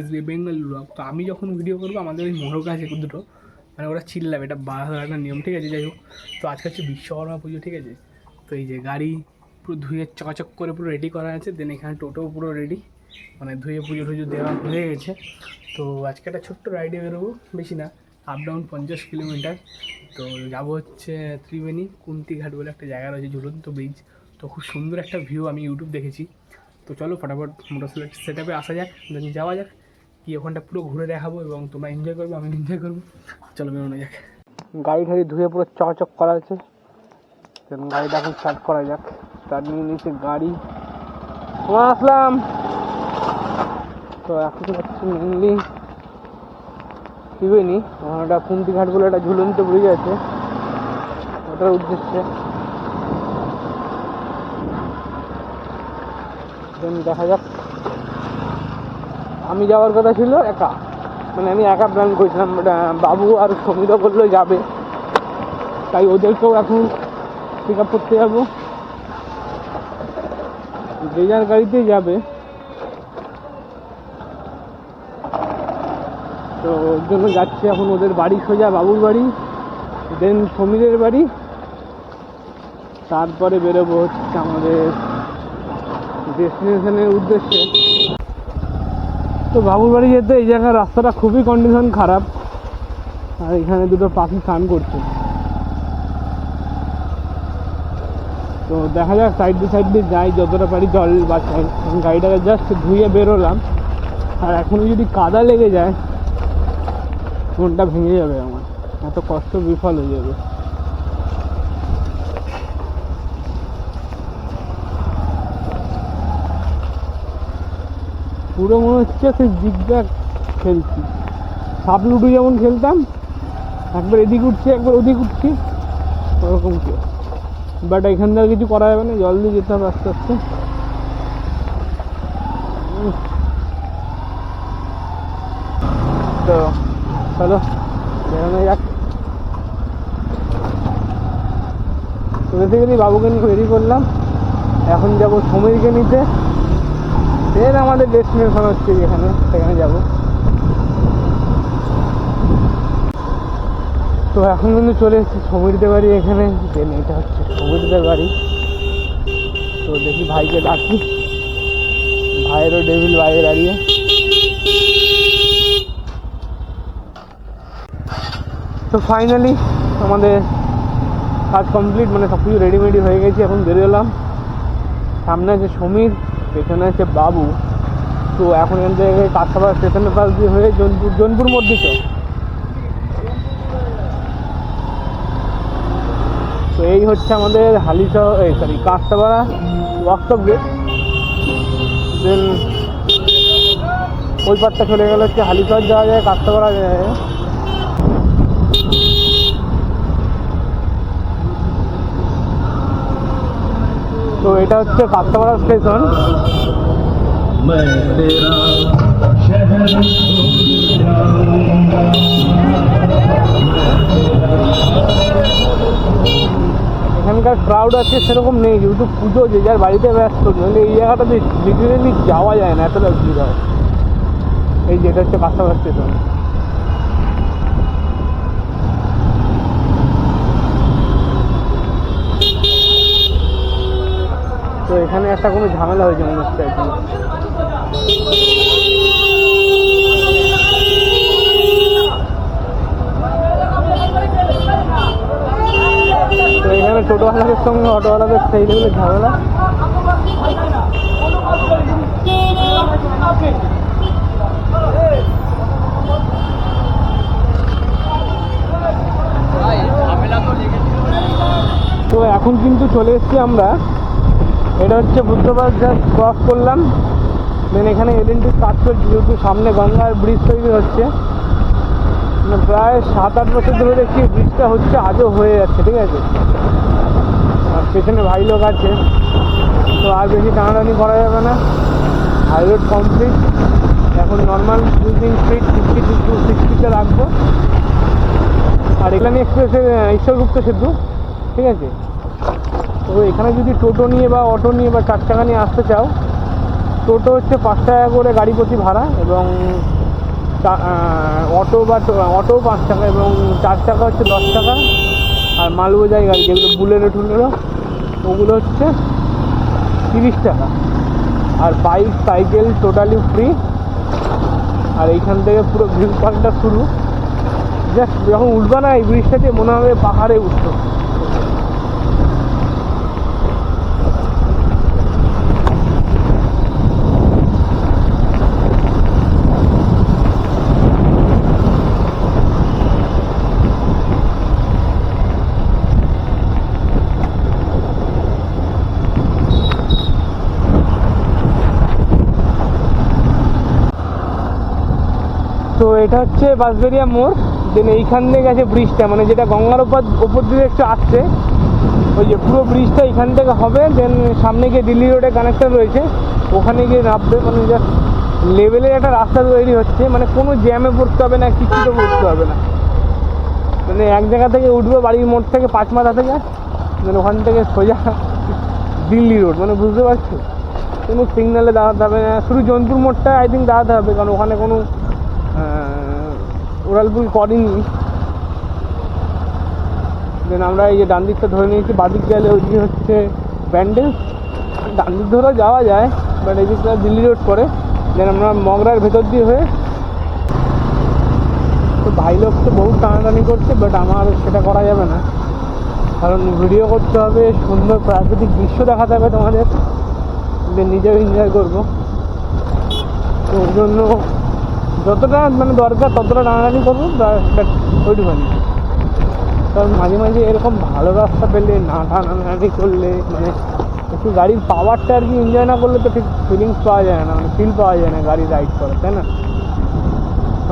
S B Bengal blog তো আমি যখন ভিডিও করব, আমাদের ওই মোড়ক আছে দুটো মানে ওরা চিল্লাবে, এটা বাধা একটা নিয়ম, ঠিক আছে? যাই হোক, তো আজকে হচ্ছে বিশ্বকর্মা পুজো, ঠিক আছে? তো এই যে গাড়ি পুরো ধুয়ে চকাচক করে পুরো রেডি করা আছে দেন এখানে টোটো পুরো রেডি মানে ধুয়ে পুজো টুজো দেওয়া হয়ে গেছে। তো আজকে একটা ছোট্ট রাইডে বেরোবো, বেশি না আপ ডাউন পঞ্চাশ কিলোমিটার তো যাব হচ্ছে ত্রিবেণী, কুন্তিঘাট বলে একটা জায়গা রয়েছে ঝুলন্ত ব্রিজ তো খুব সুন্দর একটা ভিউ আমি ইউটিউব দেখেছি। তো চলো, ফটাফট মোটরসাইকেল সেট আপে আসা যাক যাওয়া যাক। কি ওখানটা পুরো ঘুরে দেখাবো এবং তোমরা এনজয় করব আমি এনজয় করব। চলো বেরোনো যাক। গাড়ি ঠাড়ি ধুয়ে পুরো চকচক করা আছে গাড়িটা এখন স্টার্ট করা যাক। তার নিয়ে নিয়েছে গাড়ি। আসলাম। তো এখন হচ্ছে মেনলি ত্রিবেণী একটা কুন্তিঘাট বলে একটা ঝুলন্ত ব্রিজ আছে। ওটার উদ্দেশ্যে। দেখা যাক আমি যাওয়ার কথা ছিল, একা। মানে আমি একা প্ল্যান করেছিলাম বাবু আর সমীরা বলল যাবে। তাই ওদেরকেও এখন পিক আপ করতে যাব। যে যার গাড়িতেই যাবে। তো ওর জন্য যাচ্ছি এখন ওদের বাড়ি সোজা বাবুর বাড়ি দেন সমীরের বাড়ি। তারপরে বেরোবো হচ্ছে আমাদের ডেস্টিনেশনের উদ্দেশ্যে। তো বাবুর বাড়ি যেতে এই জায়গার রাস্তাটা খুবই কন্ডিশন খারাপ। আর এখানে দুটো পাখি স্নান করছে। তো দেখা যাক সাইড দিয়ে সাইড দিয়ে যাই, যতটা পারি জল বা গাড়িটাকে জাস্ট ধুয়ে বেরোলাম। আর এখনও যদি কাদা লেগে যায়, মনটা ভেঙে যাবে আমার। এত কষ্ট বিফল হয়ে যাবে। পুরো মনে হচ্ছে সেই জিগজ্যাগ খেলছি। সাপ লুডু যেমন খেলতাম, একবার এদিক উঠছি, একবার ওদিক উঠছি, ওরকম কি বাট এখান থেকে কিছু করা যাবে না জল দিয়ে যেতে হবে আস্তে আস্তে। তো চলো, বেরোনো যাক। বেসিক্যালি বাবুকে নিয়ে রেডি করলাম এখন যাব সমীরকে নিতে। দেন আমাদের ডেস্টিনেশন হচ্ছে যেখানে, সেখানে যাব। তো এখন কিন্তু চলে এসেছি সমীরদের বাড়ি এখানে। দেন এটা হচ্ছে সমীরদের বাড়ি। তো দেখি ভাইকে ডাকি। ভাইয়েরও ডেভিল বাইরে দাঁড়িয়ে। তো ফাইনালি আমাদের কাজ কমপ্লিট মানে সব কিছু রেডিমেডি হয়ে গেছে, এখন বেরোলাম। সামনে আছে সমীর। পেছনে আছে বাবু, তো এখন এখান থেকে কাঁচাপাড়া স্টেশনের পাশ দিয়ে হয়ে জোনপুর জোনপুর মধ্যে তো তো এই হচ্ছে আমাদের হালিশা এই sorry Kanchrapara workshop gate then ওই পাটটা চলে গেলে হচ্ছে হালিশহর যাওয়া যায় কাঁচপাড়া তো এটা হচ্ছে কাস্তাপাড়া স্টেশন। এখানকার ক্রাউড আছে সেরকম নেই, যেহেতু পুজো, যে যার বাড়িতে ব্যস্ত নইলে এই জায়গাটাতে লিটারেলি যাওয়া যায় না, এতটা ভিড় হয়। এই যেটা হচ্ছে কাস্তাপাড়া স্টেশন। তো এখানে একটা কোনো ঝামেলা হয়েছে মনে হচ্ছে। তো এখানে টোটোওয়ালাদের সঙ্গে, অটোওয়ালাদের সেই লেভেলের ঝামেলা তো এখন কিন্তু চলে এসেছি আমরা এটা হচ্ছে বুদ্ধবাস জাস্ট ক্রস করলাম। দেন এখানে এলএনটির কাজ চলছে যেহেতু সামনে গঙ্গার ব্রিজ তৈরি হচ্ছে। মানে প্রায় সাত আট বছর ধরে দেখছি ব্রিজটা হচ্ছে আজও হয়ে যাচ্ছে, ঠিক আছে? আর পেছনে ভাই লোক আছে। তো আর বেশি টানাটানি করা যাবে না। হাইওয়ে কমপ্লিট এখন normal cruising speed fifty to সিক্সটিতে রাখব। আর এখানে এক্সপ্রেসের ঈশ্বরগুপ্ত সেতু, ঠিক আছে? তো এখানে যদি টোটো নিয়ে বা অটো নিয়ে বা চার চাকা নিয়ে আসতে চাও, টোটো হচ্ছে পাঁচ টাকা করে গাড়ি প্রতি ভাড়া এবং অটো বা অটো পাঁচ টাকা এবং চার চাকা হচ্ছে দশ টাকা আর মাল বোঝাই গাড়ি যেগুলো বুলেরো টুলেরো, ওগুলো হচ্ছে তিরিশ টাকা। আর বাইক, সাইকেল টোটালি ফ্রি। আর এইখান থেকে পুরো ভিউ পার্কটা শুরু। জাস্ট যখন উঠবে না এই ব্রিজটাতে মনে হবে পাহাড়ে উঠতো তো এটা হচ্ছে বাঁশবেরিয়া মোড় দেন এইখান থেকে গেছে ব্রিজটা মানে যেটা গঙ্গার উপর উপর দিয়ে একটু আসছে। ওই যে পুরো ব্রিজটা এখান থেকে হবে দেন সামনে গিয়ে দিল্লি রোডে কানেকশন রয়েছে, ওখানে গিয়ে নামবে মানে জাস্ট লেভেলের একটা রাস্তা তৈরি হচ্ছে মানে কোনো জ্যামে পড়তে হবে না, কিছুতে পড়তে হবে না। মানে এক জায়গা থেকে উঠবে বাড়ির মোড় থেকে পাঁচ মাথা থেকে মানে ওখান থেকে সোজা দিল্লি রোড মানে বুঝতে পারছ? কোনো সিগনালে দাঁড়াতে হবে না, শুধু জন্তুর মোড়টা আই থিঙ্ক দাঁড়াতে হবে, কারণ ওখানে কোনো উড়ালপুল করেনি। দেন আমরা এই যে ডান দিকটা ধরে নিয়েছি, বাদিক গেলে ওইদিকে হচ্ছে ব্যান্ডেল। ডান দিক ধরেও যাওয়া যায় বাট এই দিকটা দিল্লি রোড পরে দেন আমরা মগরার ভেতর দিয়ে হয়ে তো ভাই লোক তো বহু টানাটানি করছে বাট আমার সেটা করা যাবে না। কারণ ভিডিও করতে হবে, সুন্দর প্রাকৃতিক দৃশ্য দেখাতে হবে তোমাদের। নিজেও এনজয় করব। তো ওই জন্য যতটা মানে দরকার ততটা টানাটানি করব বাট ওইটুখানি কারণ মাঝে মাঝে এরকম ভালো রাস্তা পেলে না টানাটানি করলে মানে একটু গাড়ির পাওয়ারটা আর কি এনজয় না করলে তো ঠিক ফিলিংস পাওয়া যায় না মানে ফিল পাওয়া যায় না গাড়ি রাইড করা তাই না?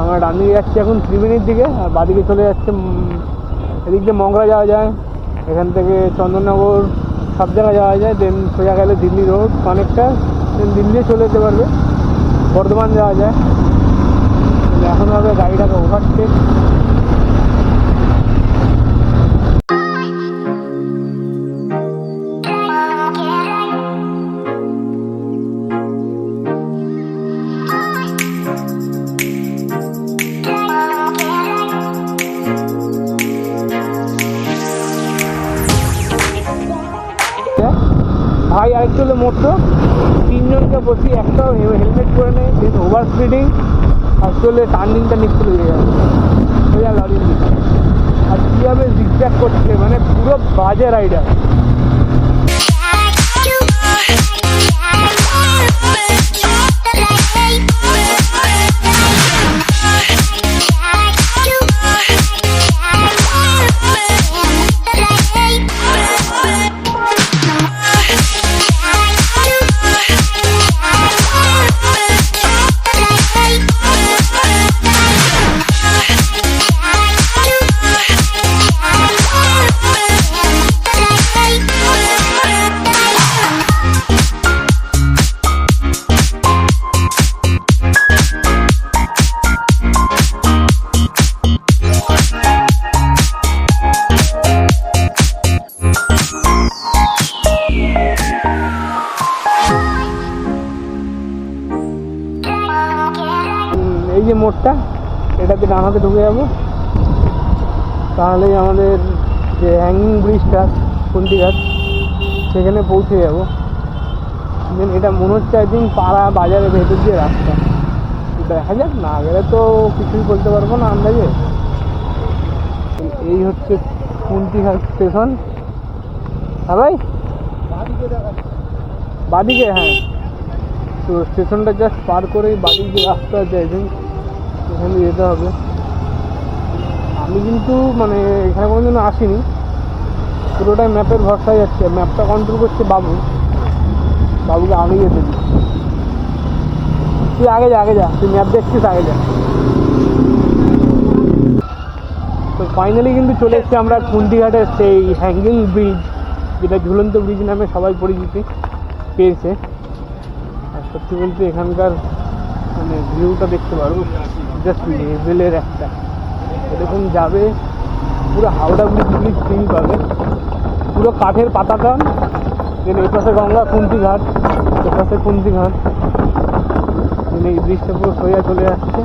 আমরা ডান দিকে যাচ্ছি এখন ত্রিবেণীর দিকে, আর বাদিকে চলে যাচ্ছে এদিক দিয়ে মংরা যাওয়া যায়, এখান থেকে চন্দননগর, সব জায়গায় যাওয়া যায় দেন সোজা গেলে Delhi road connector then Delhi চলে যেতে পারবে, বর্ধমান যাওয়া যায়। এখন গাড়িটাকে ওভারটেক ভাই আরেকটু মরতো তিনজনকে বসি একটাও হেলমেট পরে নেই ওভার স্পিডিং আর চলে টার্নিংটা নিচে হয়ে যাবে সোজা আর কীভাবে জিগজ্যাগ করছে মানে পুরো বাজে রাইডার মোড়টা এটাতে ডান হাতে ঢুকে যাব। তাহলেই আমাদের যে হ্যাঙ্গিং ব্রিজটা কুন্তিঘাট সেখানে পৌঁছে যাব। এটা মনে হচ্ছে একদিন পাড়া বাজারের ভেতর দিয়ে রাস্তা। দেখা যাক, না গেলে তো কিছুই বলতে পারব না আন্দাজে। এই হচ্ছে কুন্তিঘাট স্টেশন হ্যাঁ ভাই? বাদিকে হ্যাঁ। তো স্টেশনটা জাস্ট পার করে বাড়ির যে রাস্তা আছে এখানে দিয়ে যেতে হবে। আমি কিন্তু মানে এখানে কোনো আসিনি। পুরোটাই ম্যাপের ভরসায় যাচ্ছে। ম্যাপটা কন্ট্রোল করছে বাবু। বাবুকে আগে যেতে দিই তুই আগে যা আগে যা। তুই ম্যাপ দেখছিস, আগে যা। তো ফাইনালি কিন্তু চলে এসেছি আমরা কুন্তিঘাটের সেই হ্যাঙ্গিং ব্রিজ যেটা ঝুলন্ত ব্রিজ নামে সবাই পরিচিতি পেয়েছে। আর সত্যি বলতে এখানকার মানে ভিউটা দেখতে পারো। জাস্ট লেভেলের একটা। এরকম যাবে, পুরো হাওড়া ব্রিজ ব্রিজ ফিল পাবে। পুরো কাঠের পাতাটা দেন এই পাশে গঙ্গা কুন্তি ঘাট এ পাশে কুন্তি ঘাট। মানে এই ব্রিজটা পুরো সোজা চলে যাচ্ছে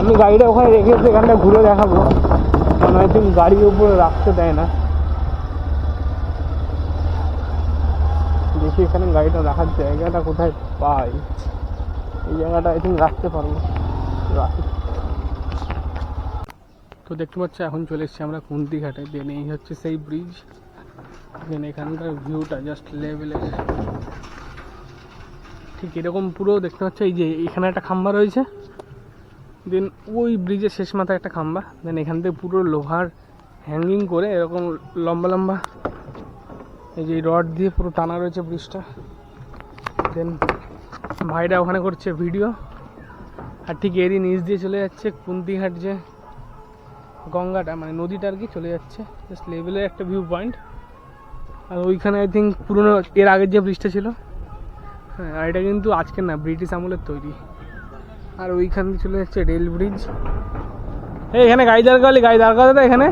আমি গাড়িটা ওখানে রেখেছি এখানটা ঘুরে দেখাবো। কারণ আই গাড়ির উপরে রাখতে দেয় না। দেখি এখানে গাড়িটা রাখার জায়গাটা কোথায় পাই। এই জায়গাটা থিঙ্ক রাখতে পারব। তো দেখতে পাচ্ছ, এখন চলে এসেছি আমরা কুন্তি ঘাটে দেন এই হচ্ছে সেই ব্রিজ দেন এখানকার ভিউটা জাস্ট লেভেলের ঠিক এরকম পুরো দেখতে পাচ্ছ, এই যে এখানে একটা খাম্বা রয়েছে। দেন ওই ব্রিজের শেষ মাথায় একটা খাম্বা। দেন এখান থেকে পুরো লোহার হ্যাঙ্গিং করে এরকম লম্বা লম্বা এই যে রড দিয়ে পুরো টানা রয়েছে ব্রিজটা। দেন ভাইরা ওখানে করছে ভিডিও আর ঠিক এরই নিচ দিয়ে চলে যাচ্ছে কুন্তিঘাট যে গঙ্গাটা মানে নদীটা আর কি চলে যাচ্ছে। জাস্ট লেভেলের একটা ভিউ পয়েন্ট আর ওইখানে আই থিঙ্ক পুরোনো এর আগের যে ব্রিজটা ছিল। হ্যাঁ আর এটা কিন্তু আজকের না ব্রিটিশ আমলের তৈরি। আর ওইখান দিয়ে চলে যাচ্ছে রেল ব্রিজ এই এখানে গাড়ি দাঁড় করালি গাড়ি দাঁড় এখানে।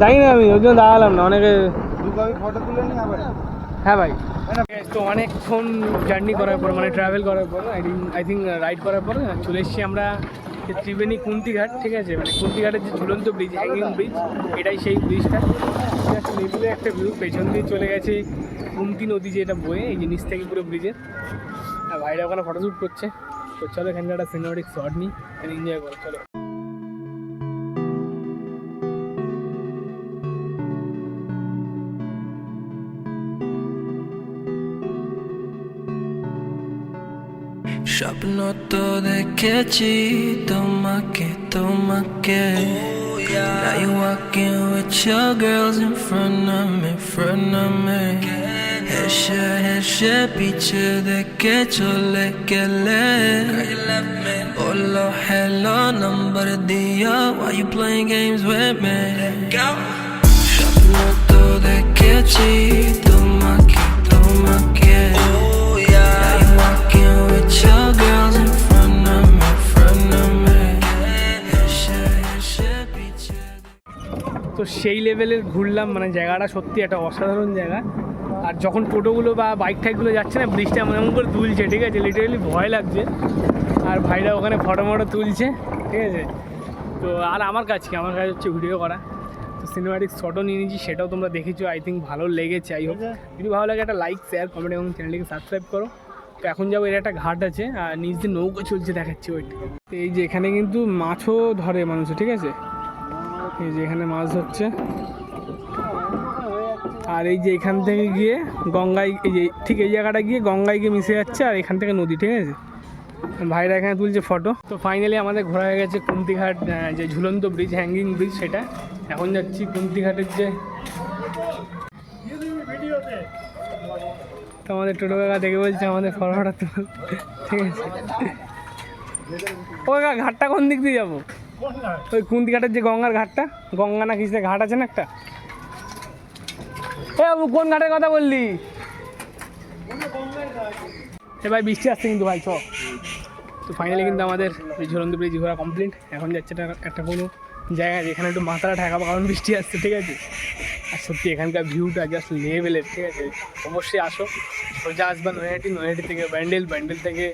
জানি না আমি ওই জন্য দাঁড়ালাম না অনেকে ফটো তুলে নি আবার হ্যাঁ ভাই। তো অনেকক্ষণ জার্নি করার পর মানে ট্রাভেল করার পর আই আই থিঙ্ক রাইড করার পর চলে এসেছি আমরা ত্রিবেণী কুন্তিঘাট ঠিক আছে? মানে কুন্তিঘাটের যে ঝুলন্ত ব্রিজ হ্যাঙ্গিং ব্রিজ এটাই সেই ব্রিজটা ঠিক আছে লেবুলে একটা ভিউ পেছন দিয়ে চলে গেছে কুন্তি নদী যেটা বয়ে এই জিনিস থেকে পুরো ব্রিজের আর ভাইরা ওখানে ফটোশ্যুট করছে। তো চলো এখানকার একটা সিনেমাটিক শট নিই এনজয় করো চলো। স্বপ্ন দেখেছি তোমাকে তোমাকে Now you walking with your girls in front of me, front of me হেসে হেসে পিছে দেখে চলে গেলে বললো hello number দিয়া Why you playing games with me স্বপ্ন তো দেখেছি তোমাকে তোমাকে তো সেই লেভেলের ঘুরলাম মানে জায়গাটা সত্যি একটা অসাধারণ জায়গা। আর যখন টোটোগুলো বা বাইক টাইকগুলো যাচ্ছে না ব্রিজটা এমন এমন করে তুলছে ঠিক আছে? লিটারেলি ভয় লাগছে। আর ভাইরা ওখানে ফটো মটো তুলছে ঠিক আছে? তো আর আমার কাজ কি? আমার কাজ হচ্ছে ভিডিও করা। তো সিনেমাটিক শটও নিয়ে নিয়েছি সেটাও তোমরা দেখেছ। আই থিঙ্ক ভালো লেগেছে আই হোক যদি ভালো লাগে একটা লাইক শেয়ার কমেন্ট এবং চ্যানেলটিকে সাবস্ক্রাইব করো। তো এখন যাব, এর একটা ঘাট আছে, আর নিচ দিয়ে নৌকো চলছে দেখাচ্ছি ওইট এই যে এখানে কিন্তু মাছও ধরে মানুষ, ঠিক আছে? এই যে এখানে মাছ ধরছে। আর এই যে এখান থেকে গিয়ে গঙ্গায়, এই যে ঠিক এই জায়গাটা গিয়ে গঙ্গায় গিয়ে মিশে যাচ্ছে, আর এখান থেকে নদী, ঠিক আছে? ভাইরা এখানে তুলছে ফটো। তো ফাইনালি আমাদের ঘোরা হয়ে গেছে কুমতিঘাট যে ঝুলন্ত ব্রিজ হ্যাঙ্গিং ব্রিজ সেটা। এখন যাচ্ছি কুন্তিঘাটের যে তো আমাদের টোটো কাকা দেখে বলছে আমাদের ফটোটা তুল ঠিক আছে। ও কাকা, ঘাটটা কোন দিক দিয়ে যাব? ওই কুন্তি ঘাটের যে গঙ্গার ঘাটটা? গঙ্গা না কিসে ঘাট আছে না একটা? এ বাবু, কোন ঘাটের কথা বললি? এ ভাই, বৃষ্টি আসছে কিন্তু ভাই, চ। তো ফাইনালি কিন্তু আমাদের ঝুলন্ত ব্রিজ ঘোরা কমপ্লিট এখন যাচ্ছে একটা কোনো জায়গায় যেখানে একটু মাথাটা ঠেকাবো, কারণ বৃষ্টি আসছে, ঠিক আছে? সত্যি এখানকার ভিউটা জাস্ট লেভেলের ঠিক আছে? অবশ্যই আসো। সোজা আসবা নৈহাটি নৈহাটি থেকে ব্যান্ডেল ব্যান্ডেল থেকে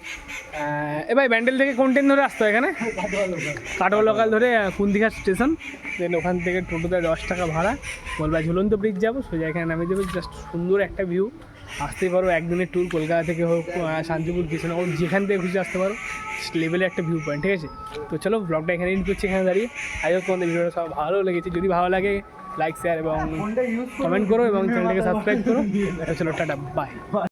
এ ভাই ব্যান্ডেল থেকে কোন ট্রেন ধরে আসতো এখানে? কাটোয়া লোকাল ধরে আহ, কুন্দিঘাট স্টেশন দেন ওখান থেকে টোটোতে দশ টাকা ভাড়া। বলবা ঝুলন্ত ব্রিজ যাব সোজা এখানে নামে যাব জাস্ট সুন্দর একটা ভিউ আসতেই পারো একদিনের ট্যুর কলকাতা থেকে হোক শান্তিপুর কৃষ্ণনগর যেখান থেকে খুশি আসতে পারো। লেভেলে একটা ভিউ পয়েন্ট ঠিক আছে? তো চলো ব্লগটা এখানে এন্ড করছি এখানে দাঁড়িয়ে। আই হোপ তোমাদের ভিডিওটা সব ভালো লেগেছে। যদি ভালো লাগে লাইক শেয়ার এবং কমেন্ট করো এবং চ্যানেলটাকে সাবস্ক্রাইব করো। তো চলো টাটা বাই